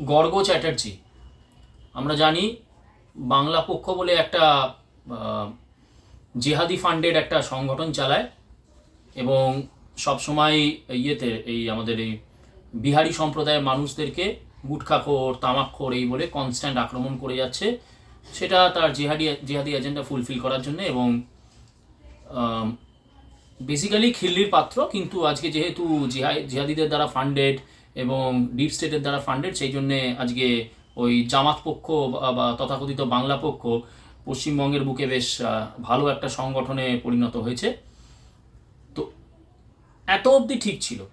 গর্গ চ্যাটার্জি। আমরা জানি বাংলা পক্ষ বলে একটা জেহাদি ফান্ডের একটা সংগঠন চালায় এবং সবসময় ইয়েতে এই আমাদের এই বিহারি সম্প্রদায়ের মানুষদেরকে গুটখাখোর, তামাকখোর এই বলে কনস্ট্যান্ট আক্রমণ করে যাচ্ছে। সেটা তার জেহাদি জেহাদি এজেন্ডা ফুলফিল করার জন্য এবং বেসিক্যালি খিল্লির পাত্র। কিন্তু আজকে যেহেতু জিহা- জিহাদিদের দ্বারা ফান্ডেড এবং ডিপ স্টেটের দ্বারা ফান্ডেড সেই জন্যে আজকে ওই জামাত পক্ষ বা- তথাকথিত বাংলা পক্ষ পশ্চিমবঙ্গের বুকে বেশ ভালো একটা সংগঠনে পরিণত হয়েছে। তো এত অবধি ঠিক ছিল।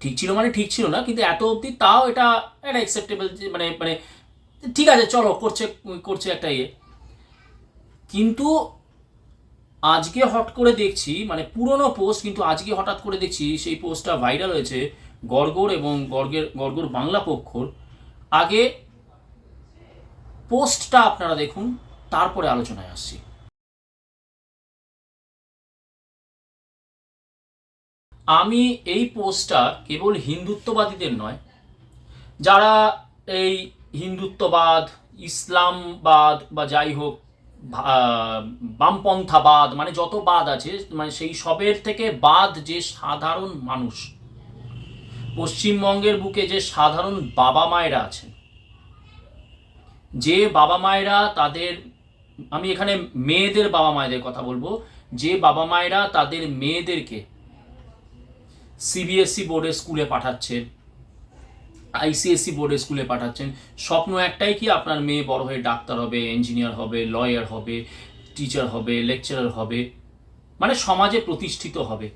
ঠিক ছিল মানে ঠিক ছিল না, কিন্তু এত অবধি তাও এটা একটা অ্যাকসেপ্টেবল মানে মানে ঠিক আছে, চলো, করছে করছে একটা ইয়ে। কিন্তু আজকে হট করে দেখছি মানে পুরনো পোস্ট কিন্তু আজকে হঠাৎ করে দেখছি, সেই পোস্টটা ভাইরাল হয়েছে গড়গড় এবং গর্গের, গড়গড় বাংলা পক্ষর। আগে পোস্টটা আপনারা দেখুন, তারপরে আলোচনায় আসছি। আমি এই পোস্টটা কেবল হিন্দুত্ববাদীদের নয়, যারা এই হিন্দুত্ববাদ, ইসলামবাদ বা যাই হোক বামপন্থাবাদ মানে যত বাদ আছে মানে সেই সবের থেকে বাদ যে সাধারণ মানুষ পশ্চিমবঙ্গের বুকে যে সাধারণ বাবা মায়েরা আছেন। যে বাবা মায়েরা তাদের, আমি এখানে মেয়েদের বাবা মায়েদের কথা বলব, যে বাবা মায়েরা তাদের মেয়েদেরকে সিবিএসসি বোর্ডের স্কুলে পাঠাচ্ছেন আইসিএসসি বোর্ডের স্কুলে পাঠাচ্ছেন। স্বপ্ন একটাই কি আপনার মেয়ে বড় হয়ে ডাক্তার হবে ইঞ্জিনিয়ার হবে লয়ার হবে টিচার হবে লেকচারার হবে মানে সমাজে প্রতিষ্ঠিত হবে।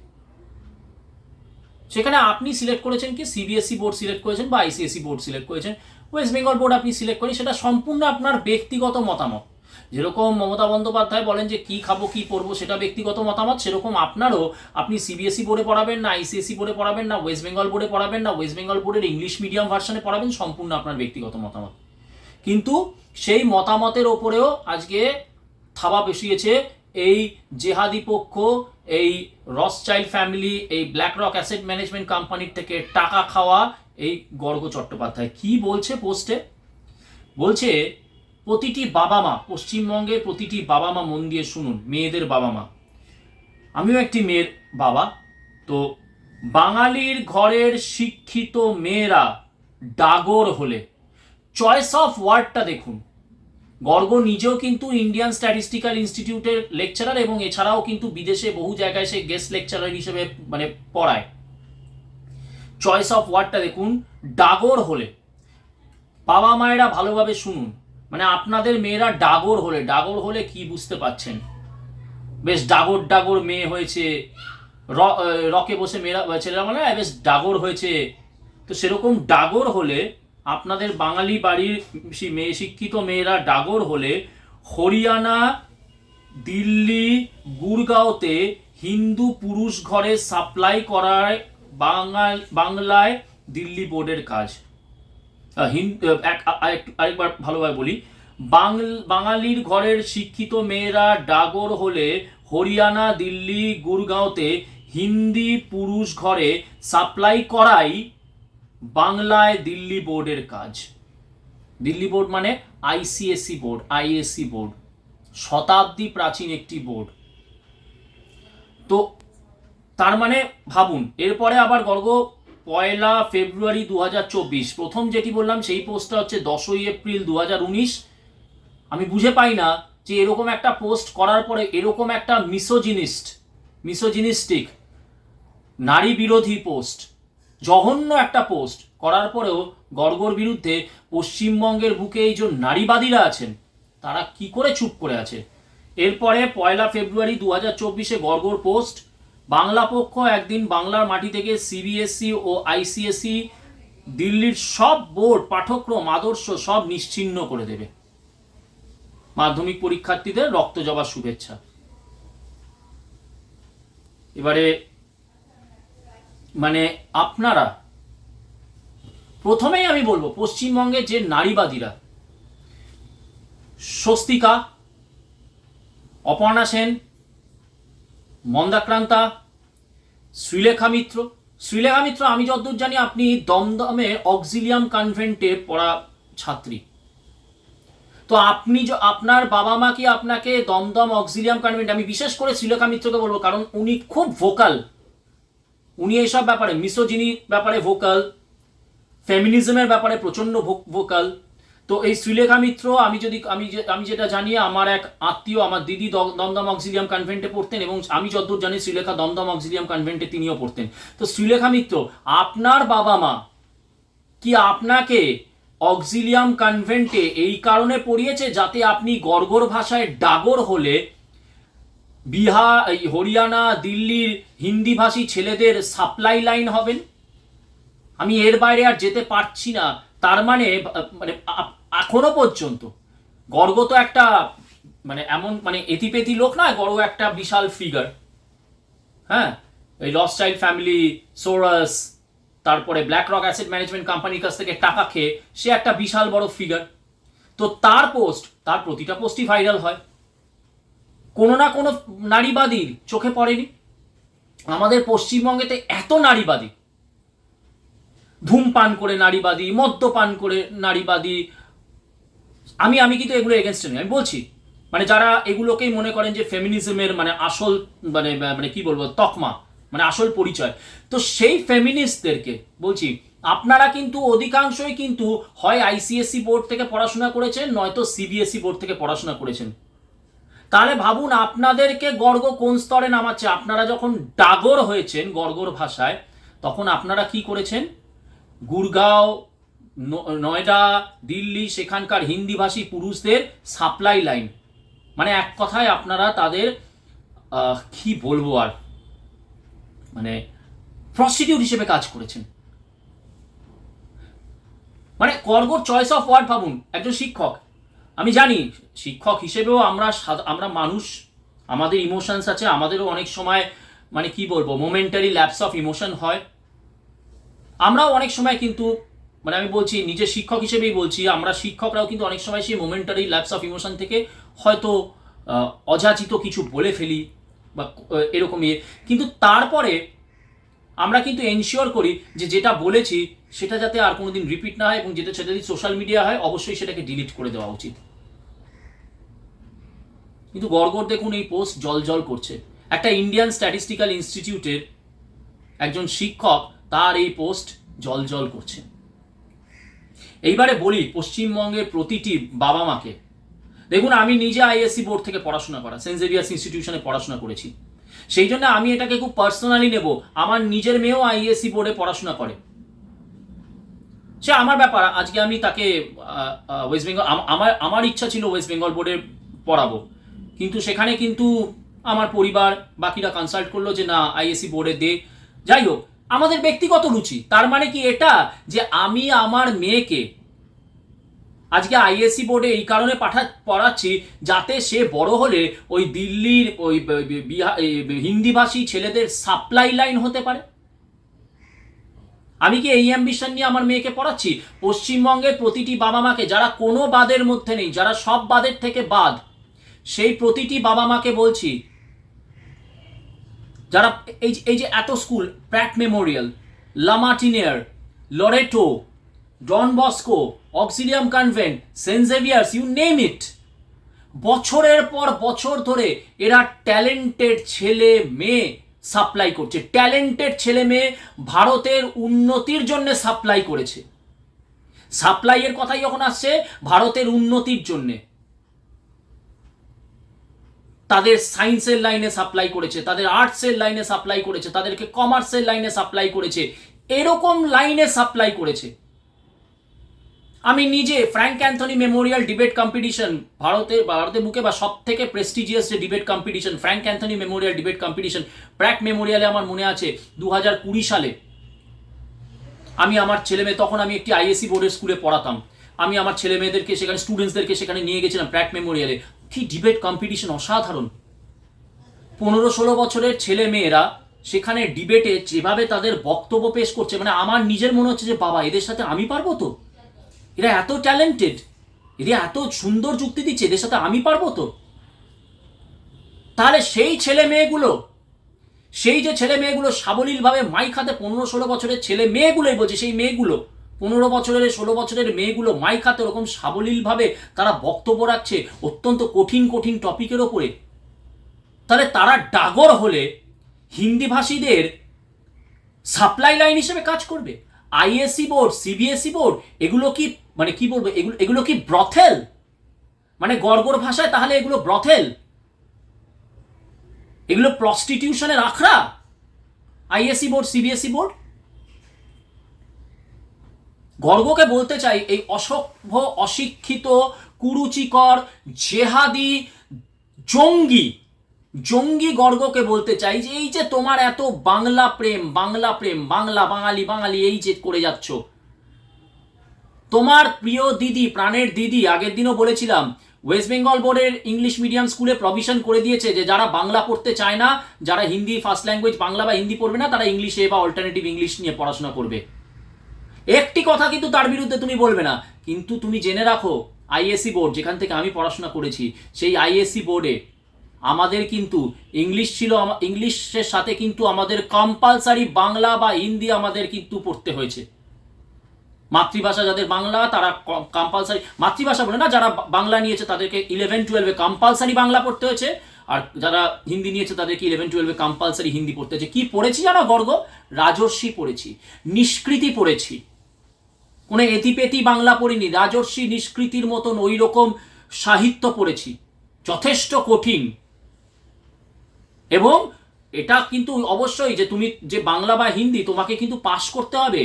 সেখানে আপনি সিলেক্ট করেছেন কি সিবিএসসি বোর্ড সিলেক্ট করেছেন বা আইসিএসসি বোর্ড সিলেক্ট করেছেন। ওয়েস্ট বেঙ্গল বোর্ড আপনি সিলেক্ট করেন, সেটা সম্পূর্ণ আপনার ব্যক্তিগত মতামত। যেরকম মমতা বন্দ্যোপাধ্যায় বলেন যে কি খাব, কি পড়ব সেটা ব্যক্তিগত মতামত, সেরকম আপনারও আপনি সিবিএসই বোর্ডে পড়াবেন না আইসিএসসি বোর্ডে পড়াবেন না ওয়েস্ট বেঙ্গল বোর্ডে পড়াবেন না ওয়েস্ট বেঙ্গল বোর্ডের ইংলিশ মিডিয়াম ভার্সনে পড়াবেন, সম্পূর্ণ আপনার ব্যক্তিগত মতামত। কিন্তু সেই মতামতের ওপরেও আজকে থাবা বসিয়েছে এই জেহাদি পক্ষ এই রস চাইল্ড ফ্যামিলি এই ব্ল্যাক রক অ্যাসেট ম্যানেজমেন্ট কোম্পানির থেকে টাকা খাওয়া এই গর্গ চট্টোপাধ্যায়। কি বলছে পোস্টে? বলছে, প্রতিটি বাবা মা পশ্চিমবঙ্গের প্রতিটি বাবা মা মন দিয়ে শুনুন, মেয়েদের বাবা মা। আমিও একটি মেয়ের বাবা। তো বাঙালির ঘরের শিক্ষিত মেয়েরা ডাগর হলে চয়েস অফ ওয়ার্ডটা দেখুন। গর্গ নিজেও কিন্তু ইন্ডিয়ান স্ট্যাটিস্টিক্যাল ইনস্টিটিউটের লেকচারার এবং এছাড়াও কিন্তু বিদেশে বহু জায়গায় সে গেস্ট লেকচারার হিসেবে মানে পড়ায়। চয়েস অফ ওয়ার্ডটা দেখুন, ডাগর হলে। বাবা মায়েরা ভালোভাবে শুনুন। মানে আপনাদের মেয়েরা ডাগর হলে ডাগর হলে কি বুঝতে পাচ্ছেন বেশ ডাগর ডাগর মেয়ে হয়েছে। রকে বসে মেয়েরা, ছেলেরা মানে বেশ ডাগর হয়েছে। তো সেরকম ডাগর হলে আপনাদের বাঙালি বাড়ির মেয়ে, শিক্ষিত মেয়েরা ডাগর হলে হরিয়ানা, দিল্লি, গুরগাঁওতে হিন্দু পুরুষ ঘরে সাপ্লাই করায় বাঙাল বাংলায় দিল্লি বোর্ডের কাজ। আরেকবার ভালোভাবে বলি। বাংল বাঙালির ঘরের শিক্ষিত মেয়েরা ডাগর হলে হরিয়ানা, দিল্লি, গুরগাঁওতে হিন্দি পুরুষ ঘরে সাপ্লাই করাই বাংলায় দিল্লি বোর্ডের কাজ। দিল্লি বোর্ড মানে আইসিএসসি বোর্ড আইএসসি বোর্ড। শতাব্দী প্রাচীন একটি বোর্ড। তো তার মানে ভাবুন, এরপরে আবার গর্গ পয়লা ফেব্রুয়ারি দু হাজার চব্বিশ, প্রথম যেটি বললাম সেই পোস্টটা হচ্ছে দশই এপ্রিল দু হাজার উনিশ। আমি বুঝে পাই না যে এরকম একটা পোস্ট করার পরে এরকম একটা মিসোজিনিস্ট, মিসোজিনিস্টিক, নারী বিরোধী পোস্ট জঘন্য একটা পোস্ট। করার পরেও গর্গর বিরুদ্ধে পশ্চিমবঙ্গের বুকে এই যে নারীবাদীরা আছেন, তারা কি করে চুপ করে আছে? এরপরে পয়লা ফেব্রুয়ারি দু হাজার চব্বিশে গর্গর পোস্ট। বাংলা পক্ষ একদিন বাংলার মাটি থেকে সিবিএসসি ও আইসিএসসি দিল্লির সব বোর্ড, পাঠ্যক্রম, আদর্শ সব নিশ্চিহ্ন করে দেবে। মাধ্যমিক পরীক্ষার্থীদের রক্ত জবার শুভেচ্ছা। এবারে মানে আপনারা, প্রথমেই আমি বলব, পশ্চিমবঙ্গে যে নারীবাদীরা, স্বস্তিকা, অপর্ণা সেন, মন্দাক্রান্তা, শ্রীলেখা মিত্র শ্রীলেখা মিত্র, আমি যতদূর জানি আপনি দমদমে অক্সিলিয়াম কনভেন্টে পড়া ছাত্রী। তো আপনি আপনার বাবা মা কি আপনাকে দমদম অক্সিলিয়াম কনভেন্ট, আমি বিশেষ করে শ্রীলেখা মিত্রকে বলব, কারণ উনি খুব ভোকাল উনি এইসব ব্যাপারে মিসোজিনি ব্যাপারে ভোকাল ফেমিনিজমের ব্যাপারে প্রচণ্ড ভোকাল তো এই শ্রীলেখা মিত্র, আমি যদি, আমি আমি যেটা জানি, আমার এক আত্মীয়, আমার দিদি দমদম অক্সিলিয়াম কনভেন্টে পড়তেন এবং আমি যতদূর জানি, শ্রীলেখা দমদম অক্সিলিয়াম কনভেন্টে তিনিও পড়তেন। তো শ্রীলেখা মিত্র, আপনার বাবা মা কি আপনাকে অক্সিলিয়াম কনভেন্টে এই কারণে পড়িয়েছে যাতে আপনি গড়গড় ভাষায় ডাগর হলে বিহার, এই হরিয়ানা, দিল্লির হিন্দিভাষী ছেলেদের সাপ্লাই লাইন হবেন আমি এর বাইরে আর যেতে পারছি না। তার মানে মানে এখনও পর্যন্ত গর্গ তো একটা মানে এমন মানে এতিপেতি লোক নয়, গর্গ একটা বিশাল ফিগার হ্যাঁ? এই লস চাইল্ড ফ্যামিলি সোরাস তারপরে ব্ল্যাক রক অ্যাসেট ম্যানেজমেন্ট কোম্পানির কাছ থেকে টাকা খেয়ে সে একটা বিশাল বড় ফিগার তো তার পোস্ট তার প্রতিটা পোস্টই ভাইরাল হয়। কোনো না কোনো নারীবাদীর চোখে পড়েনি। আমাদের পশ্চিমবঙ্গেতে এত নারীবাদী। ধূমপান করে নারীবাদী, মদ্যপান করে নারীবাদী। আমি আমি কিন্তু এগুলো এগেনস্টে নই। আমি বলছি মানে যারা এগুলোকেই মনে করেন যে ফেমিনিজমের মানে আসল মানে মানে কি বলব, তকমা মানে আসল পরিচয়। তো সেই ফেমিনিস্টদেরকে বলছি, আপনারা কিন্তু অধিকাংশই কিন্তু হয় আইসিএসসি বোর্ড থেকে পড়াশোনা করেছেন, নয়তো সিবিএসই বোর্ড থেকে পড়াশোনা করেছেন। তাহলে ভাবুন আপনাদেরকে গর্গ কোন স্তরে নামাচ্ছে? আপনারা যখন ডাগর হয়েছেন গর্গর ভাষায়, তখন আপনারা কি করেছেন? গুরগাঁও নয়ডা, দিল্লি, সেখানকার হিন্দিভাষী পুরুষদের সাপ্লাই লাইন। মানে এক কথায় আপনারা তাদের কি বলব আর? মানে প্রস্টিটিউট হিসেবে কাজ করেছেন। মানে কর্গর চয়েস অফ ওয়ার্ড ভাবুন, একজন শিক্ষক। আমি জানি, শিক্ষক হিসেবেও আমরা আমরা মানুষ, আমাদের ইমোশনস আছে, আমাদেরও অনেক সময় মানে কি বলব মোমেন্টারি ল্যাপস অফ ইমোশন হয়। আমরাও অনেক সময় কিন্তু মানে আমি বলছি, নিজের শিক্ষক হিসেবেই বলছি, আমরা শিক্ষকরাও কিন্তু অনেক সময় সেই মোমেন্টারি ল্যাপস অফ ইমোশন থেকে হয়তো অযাচিত কিছু বলে ফেলি, বা এরকম ইয়ে। কিন্তু তারপরে আমরা কিন্তু এনশিওর করি যে যেটা বলেছি, সেটা যাতে আর কোনোদিন রিপিট না হয় এবং যেটা, সেটা যদি সোশ্যাল মিডিয়া হয়, অবশ্যই সেটাকে ডিলিট করে দেওয়া উচিত। কিন্তু গড়গড় দেখুন এই পোস্ট জল জল করছে। একটা ইন্ডিয়ান স্ট্যাটিস্টিক্যাল ইনস্টিটিউটের একজন শিক্ষক তার এই পোস্ট জল জল করছে। এইবারে বলি, পশ্চিমবঙ্গের প্রতিটি বাবা মাকে, দেখুন আমি নিজে আইএসসি বোর্ড থেকে পড়াশোনা করা সেন্ট জেভিয়ার্স ইনস্টিটিউশনে পড়াশোনা করেছি। সেই জন্য আমি এটাকে খুব পার্সোনালি নেব, আমার নিজের মেয়েও আইএসসি বোর্ডে পড়াশোনা করে। সে আমার ব্যাপার, আজকে আমি তাকে ওয়েস্ট বেঙ্গল আমার আমার ইচ্ছা ছিল ওয়েস্ট বেঙ্গল বোর্ডে পড়াবো। কিন্তু সেখানে কিন্তু আমার পরিবার বাকিরা কনসাল্ট করল যে, না আইএসসি বোর্ডে দে। যাই হোক, আমাদের ব্যক্তিগত রুচি, তার মানে কি এটা যে আমি আমার মেয়েকে আজকে আইএসসি বোর্ডে এই কারণে পাঠা, পড়াচ্ছি যাতে সে বড় হলে ওই দিল্লির ওই হিন্দিভাষী ছেলেদের সাপ্লাই লাইন হতে পারে। আমি কি এই অ্যাম্বিশন নিয়ে আমার মেয়েকে পড়াচ্ছি? পশ্চিমবঙ্গের প্রতিটি বাবা মাকে যারা কোনো বাদের মধ্যে নেই, যারা সব বাদের থেকে বাদ সেই প্রতিটি বাবা মাকে বলছি, যারা এই এই যে এত school Pratt Memorial, La Martiniere, Loreto, Don Bosco, Auxilium convent, Saint Xavier's you name it বছরের পর বছর ধরে এরা ট্যালেন্টেড ছেলে মেয়ে সাপ্লাই করছে। ট্যালেন্টেড ছেলে মেয়ে ভারতের উন্নতির জন্য সাপ্লাই করেছে। সাপ্লাইয়ের কথাই যখন আসছে, ভারতের উন্নতির জন্যে। তাদের সায়েন্সের লাইনে সাপ্লাই করেছে, তাদের আর্টসের লাইনে সাপ্লাই করেছে, তাদেরকে কমার্সের লাইনে সাপ্লাই করেছে, এরকম লাইনে সাপ্লাই করেছে। আমি নিজে Frank Anthony Memorial debate competition ভারতের ভারতের বুকে বা সব থেকে প্রেস্টিজিয়াস যে debate competition Frank Anthony Memorial debate competition Pratt মেমোরিয়ালে আমার মনে আছে দু সালে আমি আমার ছেলে মেয়ে, তখন আমি একটি আইএসসি বোর্ডের স্কুলে পড়াতাম। আমি আমার ছেলে মেয়েদেরকে সেখানে স্টুডেন্টসদেরকে সেখানে নিয়ে গেছিলাম প্র্যাক মেমোরিয়ালে কি ডিবেট কম্পিটিশন অসাধারণ? পনেরো ষোলো বছরের ছেলে মেয়েরা সেখানে ডিবেটে যেভাবে তাদের বক্তব্য পেশ করছে মানে আমার নিজের মনে হচ্ছে যে, বাবা, এদের সাথে আমি পারব তো? এরা এত ট্যালেন্টেড এরা এত সুন্দর যুক্তি দিচ্ছে, এদের সাথে আমি পারব তো? তাহলে সেই ছেলে মেয়েগুলো, সেই যে ছেলে মেয়েগুলো সাবলীলভাবে মাইক হাতে পনেরো ষোলো বছরের ছেলে মেয়েগুলোই বলছে, সেই মেয়েগুলো পনেরো বছরের ষোলো বছরের মেয়েগুলো মাইকাতে ওরকম সাবলীলভাবে তারা বক্তব্য রাখছে অত্যন্ত কঠিন কঠিন টপিকের ওপরে। তাহলে তারা ডাগর হলে হিন্দিভাষীদের সাপ্লাই লাইন হিসেবে কাজ করবে। আইএসসি বোর্ড সিবিএসই বোর্ড, এগুলো কি মানে কি বলব, এগুলো এগুলো কি ব্রথেল? মানে গড়গড় ভাষায় তাহলে এগুলো ব্রথেল? এগুলো প্রস্টিটিউশনের আখড়া? ISC board CBSE board? গর্গকে বলতে চাই, এই অসভ্য, অশিক্ষিত, কুরুচিকর, জেহাদি, জঙ্গি জঙ্গি গর্গকে বলতে চাই যে, এই যে তোমার এত বাংলা প্রেম বাংলা প্রেম, বাংলা বাঙালি বাঙালি, এই যে করে যাচ্ছ। তোমার প্রিয় দিদি, প্রাণের দিদি, আগের দিনও বলেছিলাম ওয়েস্ট বেঙ্গল বোর্ডের ইংলিশ মিডিয়াম স্কুলে প্রভিশন করে দিয়েছে যে, যারা বাংলা পড়তে চায় না, যারা হিন্দি ফার্স্ট ল্যাঙ্গুয়েজ বাংলা বা হিন্দি পড়বে না, তারা ইংলিশে বা অল্টারনেটিভ ইংলিশ নিয়ে পড়াশোনা করবে। একটি কথা কিন্তু তার বিরুদ্ধে তুমি বলবে না। কিন্তু তুমি জেনে রাখো আইএসসি বোর্ড যেখান থেকে আমি পড়াশোনা করেছি, সেই আইএসসি বোর্ডে আমাদের কিন্তু ইংলিশ ছিল ইংলিশের সাথে কিন্তু আমাদের কম্পালসারি বাংলা বা হিন্দি আমাদের কিন্তু পড়তে হয়েছে। মাতৃভাষা যাদের বাংলা, তারা কম্পালসারি মাতৃভাষা বলে না, যারা বাংলা নিয়েছে, তাদেরকে ইলেভেন টুয়েলভে কম্পালসারি বাংলা পড়তে হয়েছে, আর যারা হিন্দি নিয়েছে, তাদেরকে ইলেভেন টুয়েলভে কম্পালসারি হিন্দি পড়তে হয়েছে। কি পড়েছি জানো, গর্গ? রাজর্ষি পড়েছি, নিষ্কৃতি পড়েছি। কোনো এতিপেতি বাংলা পড়িনি, রাজর্ষি নিষ্কৃতির মতন ওই রকম সাহিত্য পড়েছি। যথেষ্ট কঠিন। এবং এটা কিন্তু অবশ্যই যে তুমি যে বাংলা বা হিন্দি, তোমাকে কিন্তু পাশ করতে হবে।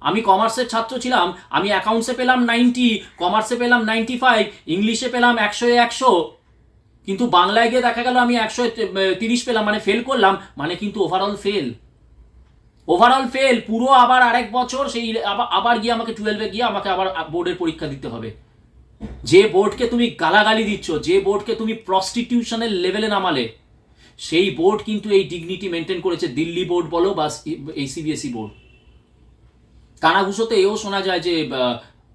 আমি কমার্সের ছাত্র ছিলাম, আমি অ্যাকাউন্টসে পেলাম নাইনটি, কমার্সে পেলাম নাইনটি ফাইভ, ইংলিশে পেলাম একশো একশো। কিন্তু বাংলায় গিয়ে দেখা গেল আমি একশো তিরিশ পেলাম মানে ফেল করলাম মানে কিন্তু ওভারঅল ফেল ওভারঅল ফেল পুরো আবার আরেক বছর, সেই আবার গিয়ে আমাকে টুয়েলভে গিয়ে আমাকে আবার বোর্ডের পরীক্ষা দিতে হবে। যে বোর্ডকে তুমি গালাগালি দিচ্ছ, যে বোর্ডকে তুমি প্রস্টিটিউশনের লেভেলে নামালে, সেই বোর্ড কিন্তু এই ডিগনিটি মেনটেন করেছে দিল্লি বোর্ড বলো বা এই সিবিএসই বোর্ড কানাঘুষোতে এও শোনা যায় যে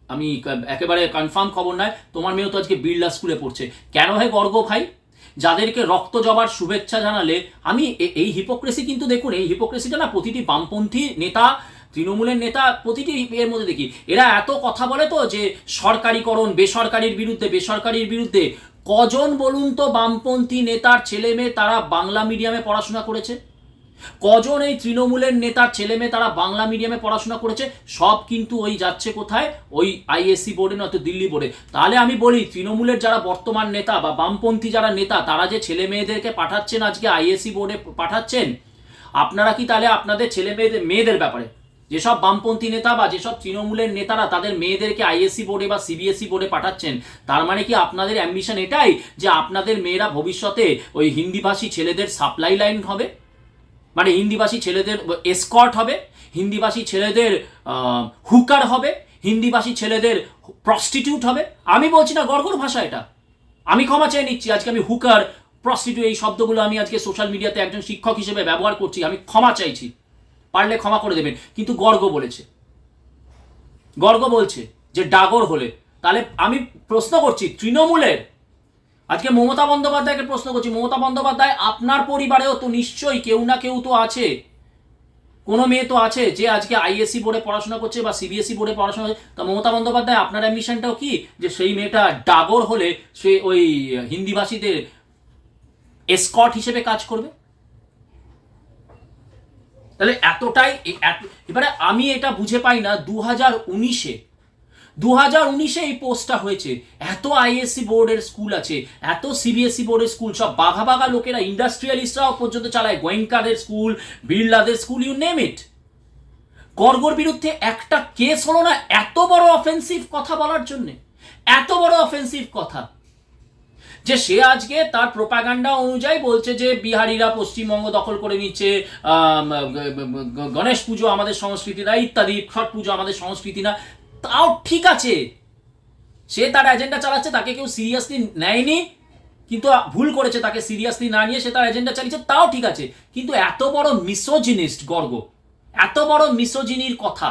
আমি একেবারে কনফার্ম খবর নয় তোমার মেয়েও তো আজকে বিড়লা স্কুলে পড়ছে। কেন হয় গর্গ ভাই? যাদেরকে রক্ত জবার শুভেচ্ছা জানালে, আমি এই হিপোক্রেসি কিন্তু দেখুন, এই হিপোক্রেসিটা না প্রতিটি বামপন্থী নেতা, তৃণমূলের নেতা প্রতিটি এর মধ্যে দেখি, এরা এত কথা বলে তো যে সরকারিকরণ, বেসরকারির বিরুদ্ধে বেসরকারির বিরুদ্ধে। কজন বলুন তো বামপন্থী নেতার ছেলে মেয়ে তারা বাংলা মিডিয়ামে পড়াশোনা করেছে? কজন এই তৃণমূলের নেতার ছেলে মেয়ে তারা বাংলা মিডিয়ামে পড়াশোনা করেছে? সব কিন্তু ওই যাচ্ছে কোথায়? ওই আইএসসি বোর্ডে নয়তো দিল্লি বোর্ডে তাহলে আমি বলি, তৃণমূলের যারা বর্তমান নেতা বা বামপন্থী যারা নেতা, তারা যে ছেলে মেয়েদেরকে পাঠাচ্ছেন আজকে আইএসসি বোর্ডে পাঠাচ্ছেন, আপনারা কি তাহলে আপনাদের ছেলে মেয়েদের মেয়েদের ব্যাপারে, যেসব বামপন্থী নেতা বা যেসব তৃণমূলের নেতারা তাদের মেয়েদেরকে আইএসসি বোর্ডে বা সিবিএসই বোর্ডে পাঠাচ্ছেন, তার মানে কি আপনাদের অ্যাম্বিশন এটাই যে আপনাদের মেয়েরা ভবিষ্যতে ওই হিন্দিভাষী ছেলেদের সাপ্লাই লাইন হবে? মানে হিন্দিভাষী ছেলেদের এসকর্ট হবে, হিন্দিভাষী ছেলেদের হুকার হবে, হিন্দিভাষী ছেলেদের প্রস্টিটিউট হবে। আমি বলছি না গড়গড় ভাষা এটা। আমি ক্ষমা চেয়ে নিচ্ছি, আজকে আমি হুকার প্রস্টিটিউট এই শব্দগুলো আমি আজকে সোশ্যাল মিডিয়াতে একজন শিক্ষক হিসেবে ব্যবহার করছি, আমি ক্ষমা চাইছি। পারলে ক্ষমা করে দেবেন, কিন্তু গর্গ বলেছে। গর্গ বলছে যে ডাগর হলে। তাহলে আমি প্রশ্ন করছি, তৃণমূলের আজকে মমতা বন্দ্যোপাধ্যায়কে প্রশ্ন করছি, মমতা বন্দ্যোপাধ্যায়, আপনার পরিবারেও তো নিশ্চয়ই কেউ না কেউ তো আছে। কোনো মেয়ে তো আছে যে আজকে আইএসসি বোর্ডে পড়াশোনা করছে বা সিবিএসই বোর্ডে পড়াশোনা করছে। তা মমতা বন্দ্যোপাধ্যায়, আপনার অ্যাম্বিশনটাও কি? যে সেই মেয়েটা ডাগর হলে সে ওই হিন্দিভাষীদের এসকট হিসেবে কাজ করবে? তাহলে এতটাই, এত- এবারে আমি এটা বুঝে পাই না দু হাজার উনিশে দু হাজার উনিশে এই পোস্টটা হয়েছে। এত আইএসসি বোর্ডের স্কুল আছে, এত সিবিএসই বোর্ডের স্কুল, সব বাঘা বাঘা লোকেরা, ইন্ডাস্ট্রিয়ালিস্টরাও পর্যন্ত চালায়। গোয়েঙ্কাদের স্কুল, বিড়লাদের স্কুল ইউ নেম ইট গর্গর বিরুদ্ধে একটা কেস হলো না, এত বড় অফেন্সিভ কথা বলার জন্য, এত বড় অফেন্সিভ কথা। যে সে আজকে তার প্রোপাগান্ডা অনুযায়ী বলছে যে বিহারিরা পশ্চিমবঙ্গ দখল করে নিচ্ছে গণেশ পুজো আমাদের সংস্কৃতি না, ইত্যাদি, ছট পুজো আমাদের সংস্কৃতি না তাও ঠিক আছে। সে তার এজেন্ডা চালাচ্ছে, তাকে কেউ সিরিয়াসলি নেয়নি, কিন্তু ভুল করেছে তাকে সিরিয়াসলি না নিয়ে সে তার এজেন্ডা চালিয়েছে, তাও ঠিক আছে। কিন্তু এত বড় মিসোজিনিস্ট গর্গ, এত বড় মিসোজিনির কথা।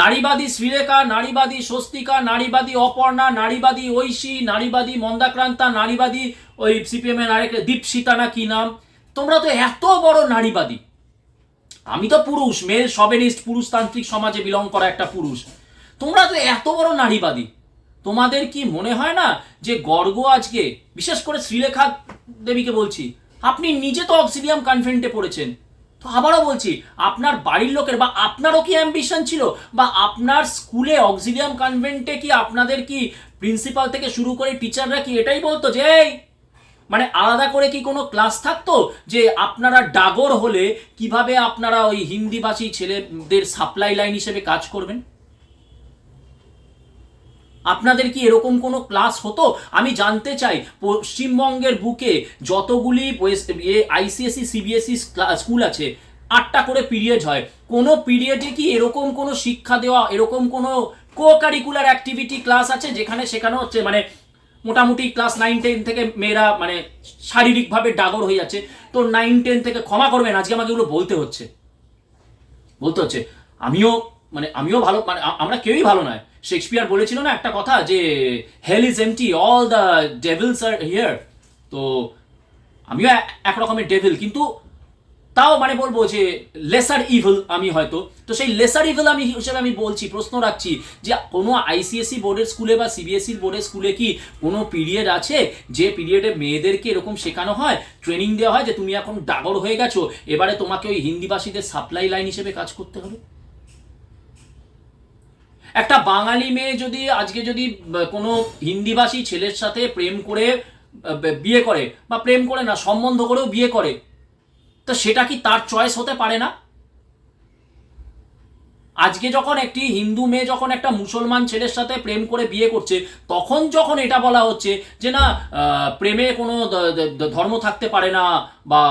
নারীবাদী শ্রীরেখা নারীবাদী স্বস্তিকা, নারীবাদী অপর্ণা, নারীবাদী ঐশী, নারীবাদী মন্দাক্রান্তা, নারীবাদী ওই সিপিএম এর আরেক দীপশিতা না কি নাম? তোমরা তো এত বড় নারীবাদী। আমি তো পুরুষ, মেল, সবেনিস্ট, পুরুষতান্ত্রিক সমাজে বিলং করা একটা পুরুষ। তোমরা তো এত বড় নারীবাদী। তোমাদের কি মনে হয় না যে গর্গ আজকে, বিশেষ করে শ্রীলেখা দেবীকে বলছি, আপনি নিজে তো অক্সিডিয়াম কনভেন্টে পড়েছেন। তো আবারও বলছি, আপনার বাড়ির লোকের বা আপনারও কি অ্যাম্বিশন ছিল? বা আপনার স্কুলে অক্সিডিয়াম কনভেন্টে কি আপনাদের কি প্রিন্সিপাল থেকে শুরু করে টিচাররা কি এটাই বলতো যে মানে আলাদা করে কি কোনো ক্লাস থাকতো? যে আপনারা ডাগর হলে কীভাবে আপনারা ওই হিন্দিভাষী ছেলেদের সাপ্লাই লাইন হিসেবে কাজ করবেন? আপনাদের কি এরকম কোনো ক্লাস হতো? আমি জানতে চাই, পশ্চিমবঙ্গের বুকে যতগুলি আইসিএসসি সিবিএসই স্কুল আছে, আটটা করে পিরিয়ড হয়। কোনো পিরিয়ডে কি এরকম কোনো শিক্ষা দেওয়া, এরকম কোনো কো কারিকুলার অ্যাক্টিভিটি ক্লাস আছে যেখানে শেখানো হচ্ছে? মানে মোটামুটি ক্লাস নাইন টেন থেকে মেয়েরা মানে শারীরিকভাবে ডাগর হয়ে যাচ্ছে। তো নাইন টেন থেকে ক্ষমা করবেন, আজকে আমাকে এগুলো বলতে হচ্ছে। বলতে হচ্ছে। আমিও মানে আমিও ভালো মানে আমরা কেউই ভালো নয়। শেক্সপিয়ার বলেছিল না একটা কথা যে hell is empty all the devils are here তো আমিও এক রকমের ডেভিল কিন্তু তাও মানে বলব যে লেসার ইভিল আমি হয়তো। তো সেই লেসার ইভিল আমি হিসেবে আমি বলছি, প্রশ্ন রাখছি যে কোনো আইসিএসসি বোর্ডের স্কুলে বা সিবিএসসি বোর্ডের স্কুলে কি কোনো পিরিয়ড আছে যে পিরিয়ডে মেয়েদেরকে এরকম শেখানো হয় ট্রেনিং দেওয়া হয় যে তুমি এখন ডাগর হয়ে গেছো, এবারে তোমাকে ওই হিন্দিভাষীদের সাপ্লাই লাইন হিসেবে কাজ করতে হবে? একটা বাঙালি মেয়ে যদি আজকে যদি কোনো হিন্দিভাষী ছেলের সাথে প্রেম করে বিয়ে করে, বা প্রেম করে না, সম্বন্ধ করেও বিয়ে করে তো সেটা কি তার চয়েস হতে পারে না? আজকে যখন একটি হিন্দু মেয়ে যখন একটা মুসলমান ছেলের সাথে প্রেম করে বিয়ে করছে, তখন যখন এটা বলা হচ্ছে যে না প্রেমে কোনো ধর্ম থাকতে পারে না বা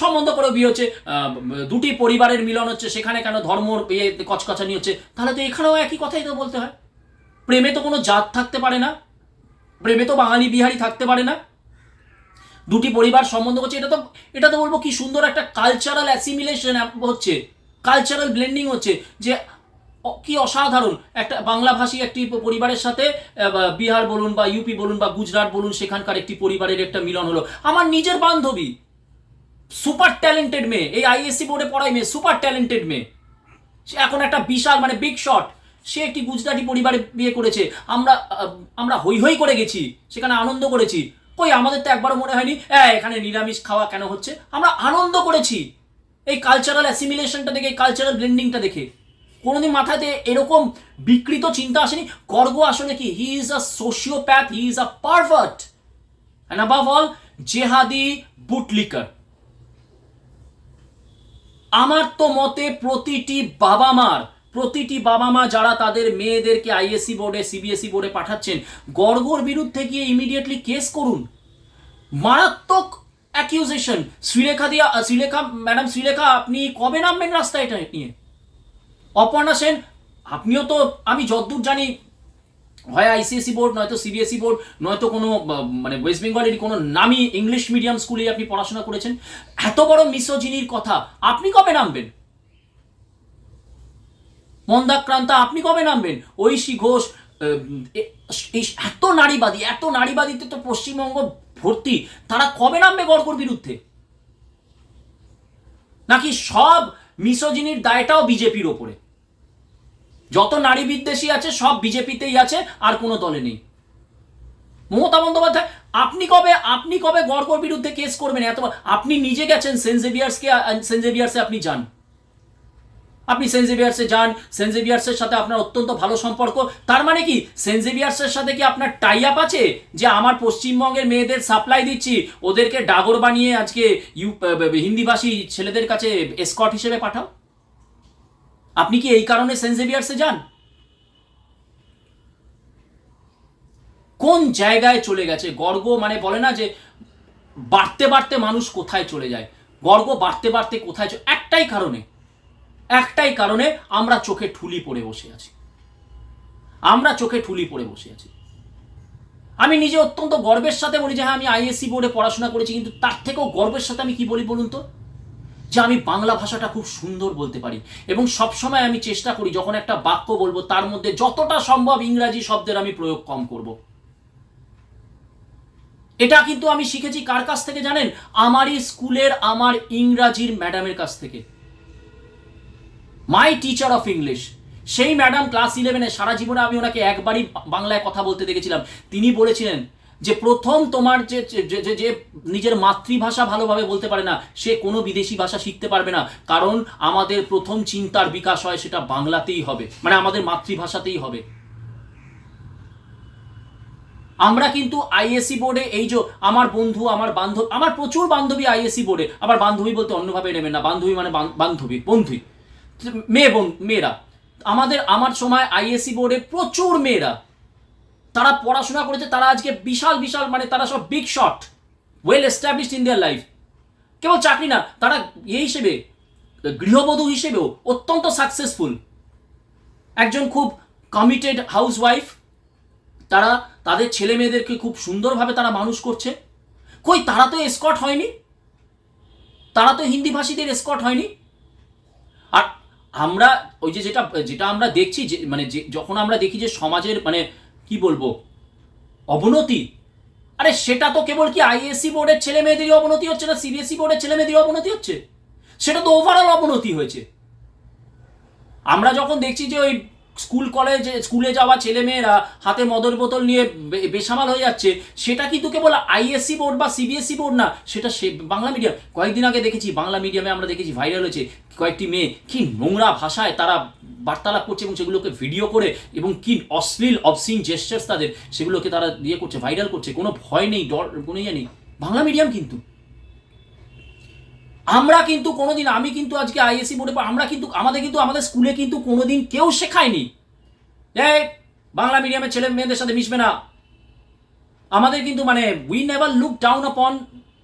সম্বন্ধ করে বিয়ে হচ্ছে দুটি পরিবারের মিলন হচ্ছে, সেখানে কেন ধর্ম ইয়ে কচকচানি হচ্ছে, তাহলে তো এখানেও একই কথাই তো বলতে হয়। প্রেমে তো কোনো জাত থাকতে পারে না, প্রেমে তো বাঙালি বিহারি থাকতে পারে না। দুটি পরিবার সম্বন্ধ করছে, এটা তো এটা তো বলব কি সুন্দর একটা কালচারাল অ্যাসিমিলেশন হচ্ছে কালচারাল ব্লেন্ডিং হচ্ছে, যে কি অসাধারণ। একটা বাংলাভাষী একটি পরিবারের সাথে বিহার বলুন বা ইউপি বলুন বা গুজরাট বলুন, সেখানকার একটি পরিবারের একটা মিলন হলো। আমার নিজের বান্ধবী সুপার ট্যালেন্টেড মেয়ে, এই আইএসসি বোর্ডে পড়াই মেয়ে সুপার ট্যালেন্টেড মেয়ে। সে এখন একটা বিশাল মানে বিগ শট সে একটি গুজরাটি পরিবারে বিয়ে করেছে। আমরা আমরা হই হই করে গেছি, সেখানে আনন্দ করেছি। কই আমাদের তো একবারও মনে হয়নি হ্যাঁ এখানে নিরামিষ খাওয়া কেন হচ্ছে? আমরা আনন্দ করেছি। এই কালচারাল অ্যাসিমিলেশনটা দেখে, এই কালচারাল ব্লেন্ডিংটা দেখে। কোনোদিন মাথাতে এরকম বিকৃত চিন্তা আসেনি? গর্গ আসলে কি? He is a sociopath he is a pervert and above all jihadi bootlicker. আমার তো মতে প্রতিটি বাবা মার প্রতিটি বাবা মা যারা তাদের মেয়েদেরকে আইএসসি বোর্ডে সিবিএসই বোর্ডে পাঠাচ্ছেন, গর্গর বিরুদ্ধে গিয়ে ইমিডিয়েটলি কেস করুন। মারাত্মক অ্যাকিউজেশন শ্রীলেখা দিয়া শ্রীলেখা ম্যাডাম শ্রীলেখা, আপনি কবে নামবেন রাস্তায় এটা নিয়ে? অপর্ণা সেন, আপনিও তো, আমি যতদূর জানি, হয় আইসিএসসি বোর্ড নয়তো সিবিএসই বোর্ড নয়তো কোনো মানে ওয়েস্ট বেঙ্গলের কোনো নামি ইংলিশ মিডিয়াম স্কুলে আপনি পড়াশোনা করেছেন। এত বড় মিসোজিনির কথা, আপনি কবে নামবেন? মন্দাক্রান্তা, আপনি কবে নামবেন? ঐশী ঘোষ এত নারীবাদী, এত নারীবাদীতে তো পশ্চিমবঙ্গ ভর্তি, তারা কবে নামবে গর্গর বিরুদ্ধে? নাকি সব মিসোজিনির দায়টাও বিজেপির ওপরে? যত নারী বিদ্বেষী আছে, সব বিজেপিতেই আছে, আর কোনো দলে নেই। মমতা বন্দ্যোপাধ্যায়, আপনি কবে আপনি কবে গর্গর বিরুদ্ধে কেস করবেন? এত, আপনি নিজে গেছেন, সেন্ট জেভিয়ার্সকে, সেন্ট জেভিয়ার্সে আপনি যান। আপনি সেন্ট জেভিয়ার্সে যান সেন্ট জেভিয়ার্সের সাথে আপনার অত্যন্ত ভালো সম্পর্ক। তার মানে কি? সেন্ট জেভিয়ার্সের সাথে কি আপনার টাই আপ আছে? যে আমার পশ্চিমবঙ্গের মেয়েদের সাপ্লাই দিচ্ছি, ওদেরকে ডাগর বানিয়ে আজকে ইউ হিন্দিভাষী ছেলেদের কাছে এসকট হিসেবে পাঠাও? আপনি কি এই কারণে সেন্ট জেভিয়ার্সে যান? কোন জায়গায় চলে গেছে? গর্গ মানে বলে না যে বাড়তে বাড়তে মানুষ কোথায় চলে যায়। গর্গ বাড়তে বাড়তে কোথায় একটাই কারণে। একটাই কারণে আমরা চোখে ঠুলি পড়ে বসে আছি। আমরা চোখে ঠুলি পড়ে বসে আছি। আমি নিজে অত্যন্ত গর্বের সাথে বলি যে হ্যাঁ আমি আইএসসি বোর্ডে পড়াশোনা করেছি, কিন্তু তার থেকেও গর্বের সাথে আমি কি বলি বলুন তো? যে আমি বাংলা ভাষাটা খুব সুন্দর বলতে পারি এবং সবসময় আমি চেষ্টা করি যখন একটা বাক্য বলব, তার মধ্যে যতটা সম্ভব ইংরাজি শব্দের আমি প্রয়োগ কম করব। এটা কিন্তু আমি শিখেছি কার কাছ থেকে জানেন? আমারই স্কুলের আমার ইংরাজির ম্যাডামের কাছ থেকে। মাই টিচার অফ ইংলিশ সেই ম্যাডাম ক্লাস ইলেভেনে সারা জীবনে আমি ওনাকে একবারই বাংলায় কথা বলতে দেখেছিলাম। তিনি বলেছিলেন যে, প্রথম তোমার যে, যে- নিজের মাতৃভাষা ভালোভাবে বলতে পারে না, সে কোনো বিদেশি ভাষা শিখতে পারবে না। কারণ আমাদের প্রথম চিন্তার বিকাশ হয় সেটা বাংলাতেই হবে। মানে আমাদের মাতৃভাষাতেই হবে। আমরা কিন্তু আইএসসি বোর্ডে এই যে আমার বন্ধু, আমার বান্ধব, আমার প্রচুর বান্ধবী আইএসসি বোর্ডে আবার বান্ধবী বলতে অন্যভাবে নেবেন না। বান্ধবী মানে বান্ধবী, বন্ধুই। মেয়ে বোন, মেয়েরা। আমাদের, আমার সময় আইএসসি বোর্ডে প্রচুর মেয়েরা। তারা পড়াশোনা করেছে, তারা আজকে বিশাল বিশাল মানে তারা সব big shot well established in their life কেবল চাকরি না, তারা ইয়ে হিসেবে, গৃহবধূ হিসেবেও অত্যন্ত সাকসেসফুল একজন খুব কমিটেড হাউসওয়াইফ তারা তাদের ছেলে মেয়েদেরকে খুব সুন্দরভাবে তারা মানুষ করছে। কই, তারা তো এসকট হয়নি? তারা তো হিন্দি ভাষীদের এসকট হয়নি? আমরা, ওই যে যেটা যেটা আমরা দেখছি যে মানে যে, যখন আমরা দেখি যে সমাজের মানে কি বলব, অবনতি, আরে সেটা তো কেবল কি আইএসসি বোর্ডের ছেলে মেয়েদেরই অবনতি হচ্ছে না সিবিএসই বোর্ডের ছেলে মেয়েদেরই অবনতি হচ্ছে? সেটা তো ওভারঅল অবনতি হয়েছে। আমরা যখন দেখছি যে ওই স্কুল কলেজে, স্কুলে যাওয়া ছেলে মেয়েরা হাতে মদর বোতল নিয়ে বেসামাল হয়ে যাচ্ছে, সেটা কিন্তু কেবল আইএসসি বোর্ড বা সিবিএসই বোর্ড না? সেটা সে, বাংলা মিডিয়াম কয়েকদিন আগে দেখেছি, বাংলা মিডিয়ামে আমরা দেখেছি ভাইরাল হয়েছে, কয়েকটি মেয়ে কি নোংরা ভাষায় তারা বার্তালাপ করছে এবং সেগুলোকে ভিডিও করে এবং কি অশ্লীল অবসিন জেস্টার্স তাদের, সেগুলোকে তারা দিয়ে করছে ভাইরাল করছে, কোনো ভয় নেই, ডর, কোনো ইয়ে নেই। বাংলা মিডিয়াম কিন্তু। আমরা কিন্তু কোনোদিন, আমি কিন্তু আজকে আইএসসি বোর্ডে পা- আমরা কিন্তু, আমাদের কিন্তু, আমাদের স্কুলে কিন্তু কোনোদিন কেউ শেখায়নি এই বাংলা মিডিয়ামের ছেলে মেয়েদের সাথে মিশবে না। আমাদের কিন্তু মানে we never look down upon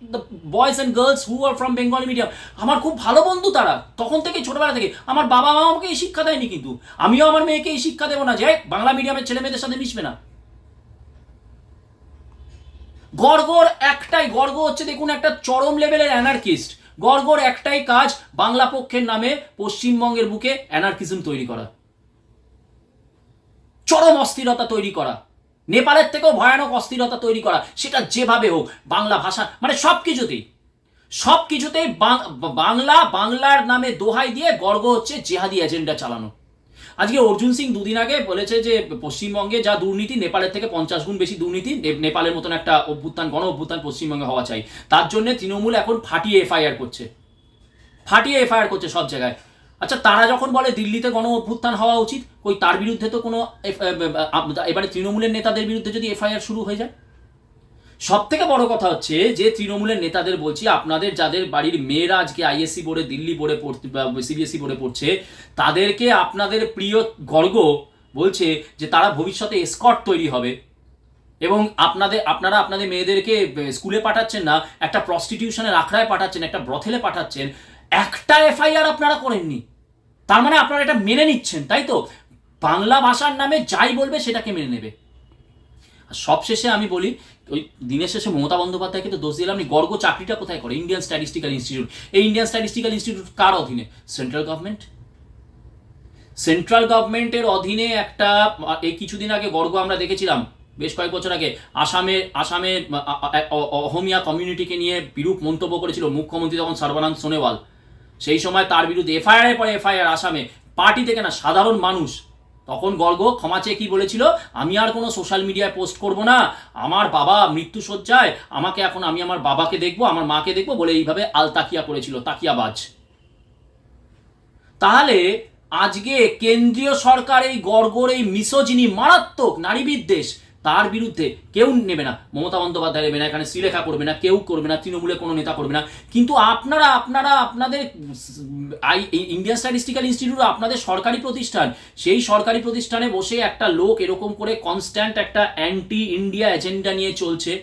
the boys and girls who are from Bengali medium আমার খুব ভালো বন্ধু তারা, তখন থেকে, ছোটবেলা থেকে। আমার বাবা মা আমাকে এই শিক্ষা দেয়নি কিন্তু। আমিও আমার মেয়েকে এই শিক্ষা দেবো না যে, বাংলা মিডিয়ামের ছেলে মেয়েদের সাথে মিশবে না। গর্গর একটাই গর্গ হচ্ছে দেখুন একটা চরম লেভেলের অ্যানার্কিস্ট গর্গর একটাই কাজ বাংলা পক্ষের নামে পশ্চিমবঙ্গের বুকে অ্যানার্কিজম তৈরি করা। চরম অস্থিরতা তৈরি করা। নেপালের থেকেও ভয়ানক অস্থিরতা তৈরি করা। সেটা যেভাবে হোক, বাংলা ভাষা মানে সব কিছুতেই সব কিছুতেই বাংলা, বাংলার নামে দোহাই দিয়ে গর্গ হচ্ছে জেহাদি এজেন্ডা চালানো। আজকে অর্জুন সিং দুদিন আগে বলেছে যে পশ্চিমবঙ্গে যা দুর্নীতি, নেপালের থেকে পঞ্চাশ গুণ বেশি দুর্নীতি নেপালের মতন একটা অভ্যুত্থান, গণ অভ্যুত্থান পশ্চিমবঙ্গে হওয়া চাই। তার জন্য তৃণমূল এখন ফাটিয়ে এফআইআর করছে। ফাটিয়ে এফআইআর করছে সব জায়গায়। আচ্ছা তারা যখন বলে দিল্লিতে গণ অভ্যুত্থান হওয়া উচিত ওই তার বিরুদ্ধে তো কোনো এবারে তৃণমূলের নেতাদের বিরুদ্ধে যদি এফআইআর শুরু হয়ে যায়? সব থেকে বড় কথা হচ্ছে যে তৃণমূলের নেতাদের বলছি, আপনাদের যাদের বাড়ির মেয়েরা আজকে আইএসসি বোর্ডে, দিল্লি বোর্ডে পড়তে সিবিএসই বোর্ডে পড়ছে, তাদেরকে আপনাদের প্রিয় গর্গ বলছে যে তারা ভবিষ্যতে স্কট তৈরি হবে। এবং আপনাদের, আপনারা আপনাদের মেয়েদেরকে স্কুলে পাঠাচ্ছেন না, একটা প্রস্টিটিউশনের আখড়ায় পাঠাচ্ছেন, একটা ব্রথেলে পাঠাচ্ছেন, একটা এফআইআর আপনারা করেননি। তার মানে আপনারা এটা মেনে নিচ্ছেন, তাই তো? বাংলা ভাষার নামে যাই বলবে সেটাকে মেনে নেবে। সবশেষে আমি বলি, ওই দিনের শেষে মমতা বন্দ্যোপাধ্যায়কে তো দোষ দিলাম গর্গ চাকরিটা কোথায় করে? ইন্ডিয়ান স্ট্যাটিস্টিক্যাল ইনস্টিটিউট এই ইন্ডিয়ান স্ট্যাটিস্টিক্যাল ইনস্টিটিউট কার অধীনে? সেন্ট্রাল গভর্নমেন্ট সেন্ট্রাল গভর্নমেন্টের অধীনে একটা এই কিছুদিন আগে গর্গ আমরা দেখেছিলাম, বেশ কয়েক বছর আগে, আসামে আসামে অহমিয়া কমিউনিটিকে নিয়ে বিরূপ মন্তব্য করেছিল মুখ্যমন্ত্রী তখন সর্বানন্দ সোনেওয়াল সেই সময় তার বিরুদ্ধে এফআইআর পরে এফআইআর আসামে পার্টি থেকে না সাধারণ মানুষ তখন গর্গ ক্ষমা চেয়ে কি বলেছিল? আমি আর কোনো সোশ্যাল মিডিয়ায় পোস্ট করব না। আমার বাবা মৃত্যুসজ্জায় আমাকে এখন আমি আমার বাবাকে দেখব, আমার মাকে দেখব বলে এইভাবে আল তাকিয়া করেছিল, তাকিয়াবাজ। তাহলে আজকে কেন্দ্রীয় সরকার এই গর্গর এই মিসোজিনি মারাত্মক নারী বিদ্বেষ তার বিরুদ্ধে কেউ নেবে না। মমতা বন্দ্যোপাধ্যায় নেবে না, এখানে শ্রীলেখা করবে না, কেউ করবে না তৃণমূলের কোনো নেতা করবে না। কিন্তু আপনারা আপনারা, আপনাদের আই ইন্ডিয়ান স্ট্যাটিস্টিক্যাল ইনস্টিটিউট আপনাদের সরকারি প্রতিষ্ঠান, সেই সরকারি প্রতিষ্ঠানে বসে একটা লোক এরকম করে কনস্ট্যান্ট একটা অ্যান্টি ইন্ডিয়া এজেন্ডা নিয়ে চলছে।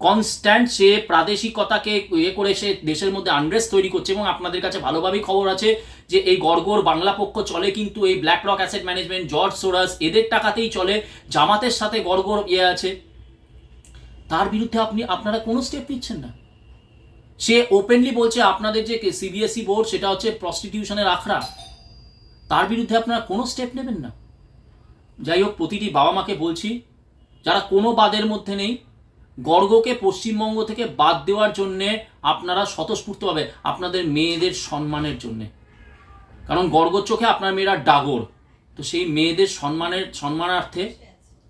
কনস্ট্যান্ট সে প্রাদেশিকতাকে ইয়ে করে সে দেশের মধ্যে আনরেস্ট তৈরি করছে এবং আপনাদের কাছে ভালোভাবেই খবর আছে। যে এই গড়গড় বাংলা পক্ষ চলে কিন্তু এই Black Rock asset management George Soros এদের টাকাতেই চলে, জামাতের সাথে গড়গড় ইয়ে আছে। তার বিরুদ্ধে আপনি, আপনারা কোনো স্টেপ নিচ্ছেন না। সে ওপেনলি বলছে আপনাদের যে সিবিএসই বোর্ড সেটা হচ্ছে প্রস্টিটিউশনের আখড়া। তার বিরুদ্ধে আপনারা কোনো স্টেপ নেবেন না। যাই হোক, প্রতিটি বাবা মাকে বলছি, যারা কোনো বাদের মধ্যে নেই, গর্গকে পশ্চিমবঙ্গ থেকে বাদ দেওয়ার জন্যে আপনারা স্বতঃস্ফূর্তভাবে আপনাদের মেয়েদের সম্মানের জন্যে কারণ গর্গর চোখে আপনার মেয়েরা ডাগর। তো সেই মেয়েদের সম্মানের সম্মানার্থে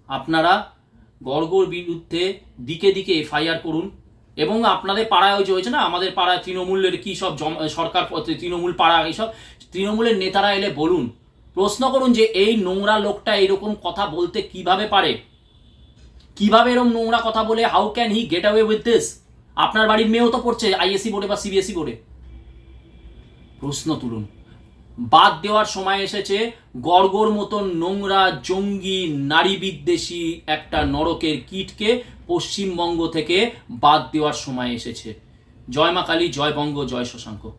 আপনারা গর্গর বিরুদ্ধে দিকে দিকে এফআইআর করুন। এবং আপনাদের পাড়ায় ওই যে হয়েছে না, আমাদের পাড়ায় তৃণমূলের কী সব জম- সরকার তৃণমূল পাড়া এইসব তৃণমূলের নেতারা এলে বলুন। প্রশ্ন করুন যে এই নোংরা লোকটা এরকম কথা বলতে কীভাবে পারে? কীভাবে এরকম নোংরা কথা বলে how can he get away with this আপনার বাড়ির মেয়েও তো পড়ছে, আইএসসি বোর্ডে বা সিবিএসসি বোর্ডে। প্রশ্ন তুলুন। বাদ দেওয়ার সময় এসেছে গর্গর মতন নোংরা, জঙ্গি, নারী বিদ্বেষী একটা নরকের কীটকে পশ্চিমবঙ্গ থেকে বাদ দেওয়ার সময় এসেছে। জয় মা কালী, জয় বঙ্গ, জয় শশাঙ্ক।